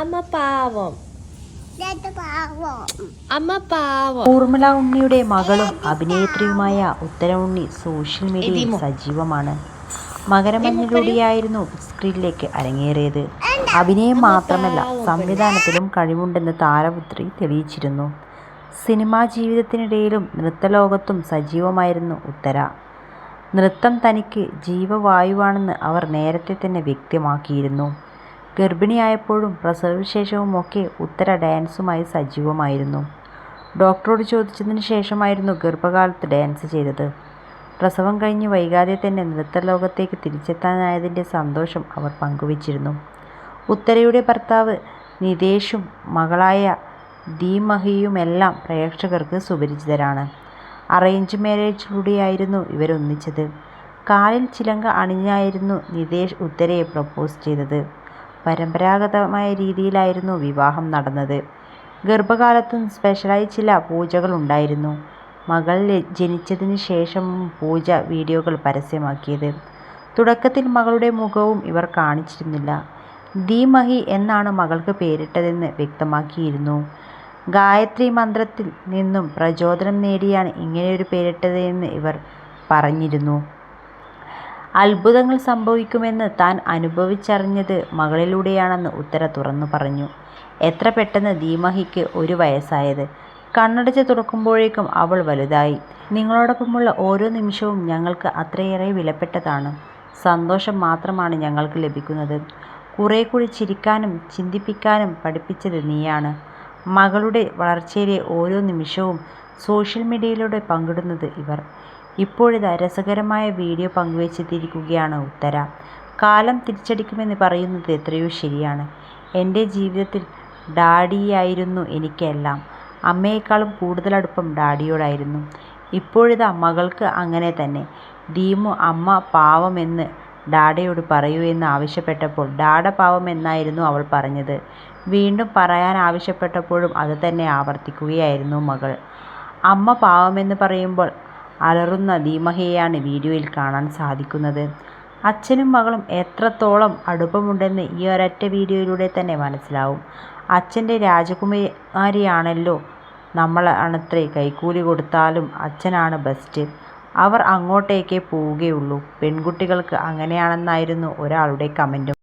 അമ്മ പാവം. അമ്മ പാവം. ഊർമിള ഉണ്ണിയുടെ മകളും അഭിനേത്രിയുമായ ഉത്തര ഉണ്ണി സോഷ്യൽ മീഡിയയിൽ സജീവമാണ്. മകരമഞ്ഞിലൂടെയായിരുന്നു സ്ക്രീനിലേക്ക് അരങ്ങേറിയത്. അഭിനയം മാത്രമല്ല സംവിധാനത്തിലും കഴിവുണ്ടെന്ന് താരപുത്രി തെളിയിച്ചിരുന്നു. സിനിമാ ജീവിതത്തിനിടയിലും നൃത്തലോകത്തും സജീവമായിരുന്നു ഉത്തര. നൃത്തം തനിക്ക് ജീവവായുവാണെന്ന് അവർ നേരത്തെ തന്നെ വ്യക്തമാക്കിയിരുന്നു. ഗർഭിണിയായപ്പോഴും പ്രസവവിശേഷവുമൊക്കെ ഉത്തര ഡാൻസുമായി സജീവമായിരുന്നു. ഡോക്ടറോട് ചോദിച്ചതിന് ശേഷമായിരുന്നു ഗർഭകാലത്ത് ഡാൻസ് ചെയ്തത്. പ്രസവം കഴിഞ്ഞ് വൈകാതെ തന്നെ നൃത്തലോകത്തേക്ക് തിരിച്ചെത്താനായതിന്റെ സന്തോഷം അവർ പങ്കുവച്ചിരുന്നു. ഉത്തരയുടെ ഭർത്താവ് നിതേഷും മകളായ ദീമഹിയുമെല്ലാം പ്രേക്ഷകർക്ക് സുപരിചിതരാണ്. അറേഞ്ച് മാരേജിലൂടെയായിരുന്നു ഇവരൊന്നിച്ചത്. കാലിൽ ചിലങ്ക അണിഞ്ഞായിരുന്നു നിതേഷ് ഉത്തരയെ പ്രപ്പോസ് ചെയ്തത്. പരമ്പരാഗതമായ രീതിയിലായിരുന്നു വിവാഹം നടന്നത്. ഗർഭകാലത്തും സ്പെഷ്യലായി ചില പൂജകൾ ഉണ്ടായിരുന്നു. മകൾ ജനിച്ചതിന് ശേഷം പൂജ വീഡിയോകൾ പരസ്യമാക്കിയത്. തുടക്കത്തിൽ മകളുടെ മുഖവും ഇവർ കാണിച്ചിരുന്നില്ല. ധീമഹി എന്നാണ് മകൾക്ക് പേരിട്ടതെന്ന് വ്യക്തമാക്കിയിരുന്നു. ഗായത്രി മന്ത്രത്തിൽ നിന്നും പ്രചോദനം നേടിയാണ് ഇങ്ങനെയൊരു പേരിട്ടതെന്ന് ഇവർ പറഞ്ഞിരുന്നു. അത്ഭുതങ്ങൾ സംഭവിക്കുമെന്ന് താൻ അനുഭവിച്ചറിഞ്ഞത് മകളിലൂടെയാണെന്ന് ഉത്തര തുറന്നു പറഞ്ഞു. എത്ര പെട്ടെന്ന് ദീമഹിക്ക് ഒരു വയസ്സായത്. കണ്ണടച്ച് തുറക്കുമ്പോഴേക്കും അവൾ വലുതായി. നിങ്ങളോടൊപ്പമുള്ള ഓരോ നിമിഷവും ഞങ്ങൾക്ക് അത്രയേറെ വിലപ്പെട്ടതാണ്. സന്തോഷം മാത്രമാണ് ഞങ്ങൾക്ക് ലഭിക്കുന്നത്. കുറേ കൂടി ചിരിക്കാനും ചിന്തിപ്പിക്കാനും പഠിപ്പിച്ചത് നീയാണ്. മകളുടെ വളർച്ചയിലെ ഓരോ നിമിഷവും സോഷ്യൽ മീഡിയയിലൂടെ പങ്കിടുന്നത് ഇവർ. ഇപ്പോഴിതാ രസകരമായ വീഡിയോ പങ്കുവച്ചെത്തിയിരിക്കുകയാണ് ഉത്തര. കാലം തിരിച്ചടിക്കുമെന്ന് പറയുന്നത് എത്രയോ ശരിയാണ്. എന്റെ ജീവിതത്തിൽ ഡാഡിയായിരുന്നു എനിക്കെല്ലാം. അമ്മയെക്കാളും കൂടുതൽ അടുപ്പം ഡാഡിയോടായിരുന്നു. ഇപ്പോഴിതാ മകൾക്ക് അങ്ങനെ തന്നെ. ദീമു അമ്മ പാവമെന്ന് ഡാഡയോട് പറയൂ എന്ന് ആവശ്യപ്പെട്ടപ്പോൾ ഡാഡ പാവം എന്നായിരുന്നു അവൾ പറഞ്ഞത്. വീണ്ടും പറയാൻ ആവശ്യപ്പെട്ടപ്പോഴും അത് തന്നെ ആവർത്തിക്കുകയായിരുന്നു മകൾ. അമ്മ പാവമെന്ന് പറയുമ്പോൾ അലറുന്ന ദീമഹയെയാണ് വീഡിയോയിൽ കാണാൻ സാധിക്കുന്നത്. അച്ഛനും മകളും എത്രത്തോളം അടുപ്പമുണ്ടെന്ന് ഈ ഒരൊറ്റ വീഡിയോയിലൂടെ തന്നെ മനസ്സിലാവും. അച്ഛന്റെ രാജകുമാരിയാണല്ലോ നമ്മളാണത്രേ കൈക്കൂലി കൊടുത്താലും അച്ഛനാണ് ബെസ്റ്റ് അവർ അങ്ങോട്ടേക്കേ പോവുകയുള്ളൂ. പെൺകുട്ടികൾക്ക് അങ്ങനെയാണെന്നായിരുന്നു ഒരാളുടെ കമന്റും